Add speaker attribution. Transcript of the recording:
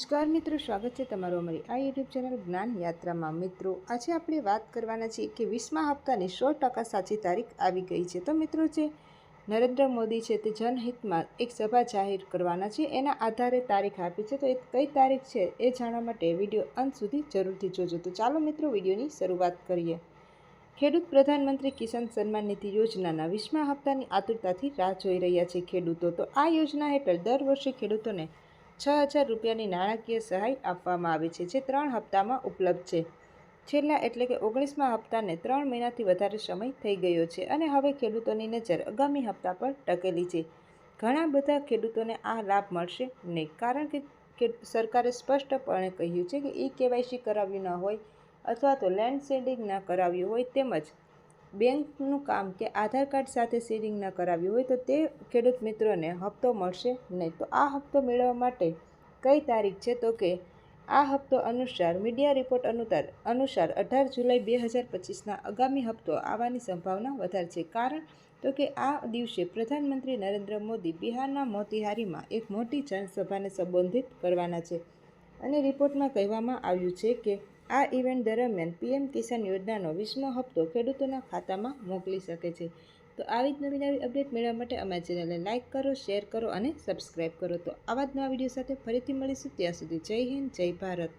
Speaker 1: નમસ્કાર મિત્રો, સ્વાગત છે તમારું અમારી આ યુટ્યુબ ચેનલ જ્ઞાન યાત્રામાં. મિત્રો, આજે આપણે વાત કરવાના છીએ કે વીસમા હપ્તાની સો ટકા સાચી તારીખ આવી ગઈ છે. તો મિત્રો, જે નરેન્દ્ર મોદી છે તે જનહિતમાં એક સભા જાહેર કરવાના છે. એના આધારે તારીખ આપી છે. તો એ કઈ તારીખ છે એ જાણવા માટે વીડિયો અંત સુધી જરૂરથી જોજો. તો ચાલો મિત્રો, વિડીયોની શરૂઆત કરીએ. ખેડૂત પ્રધાનમંત્રી કિસાન સન્માન નિધિ યોજનાના વીસમા હપ્તાની આતુરતાથી રાહ જોઈ રહ્યા છે ખેડૂતો. તો આ યોજના હેઠળ દર વર્ષે ખેડૂતોને છ હજાર રૂપિયાની નાણાકીય સહાય આપવામાં આવે છે, જે ત્રણ હપ્તામાં ઉપલબ્ધ છે. છેલ્લા એટલે કે ઓગણીસમા હપ્તાને ત્રણ મહિનાથી વધારે સમય થઈ ગયો છે અને હવે ખેડૂતોની નજર આગામી હપ્તા પર ટકેલી છે. ઘણા બધા ખેડૂતોને આ લાભ મળશે નહીં, કારણ કે સરકારે સ્પષ્ટપણે કહ્યું છે કે ઈ કેવાયસી કરાવ્યું ન હોય અથવા તો લેન્ડ સેન્ડિંગ ન કરાવ્યું હોય તેમજ બેંકનું કામ કે આધાર કાર્ડ સાથે શેરિંગ ન કરાવ્યું હોય તો તે ખેડૂત મિત્રોને હપ્તો મળશે નહીં. તો આ હપ્તો મેળવવા માટે કઈ તારીખ છે? તો કે આ હપ્તો અનુસાર મીડિયા રિપોર્ટ અનુસાર અનુસાર અઢાર જુલાઈ બે હજાર પચીસના આગામી હપ્તો આવવાની સંભાવના વધારે છે. કારણ તો કે આ દિવસે પ્રધાનમંત્રી નરેન્દ્ર મોદી બિહારના મોતિહારીમાં એક મોટી જનસભાને સંબોધિત કરવાના છે. અને રિપોર્ટમાં કહેવામાં આવ્યું છે કે આ ઇવેન્ટ દરમિયાન પીએમ કિસાન યોજનાનો વીસમો હપ્તો ખેડૂતોના ખાતામાં મોકલી શકે છે. તો આવી જ નવી નવી અપડેટ મેળવવા માટે અમારી ચેનલને લાઇક કરો, શેર કરો અને સબસ્ક્રાઈબ કરો. તો આવા જ નવા વીડિયો સાથે ફરીથી મળીશું. ત્યાં સુધી જય હિન્દ, જય ભારત.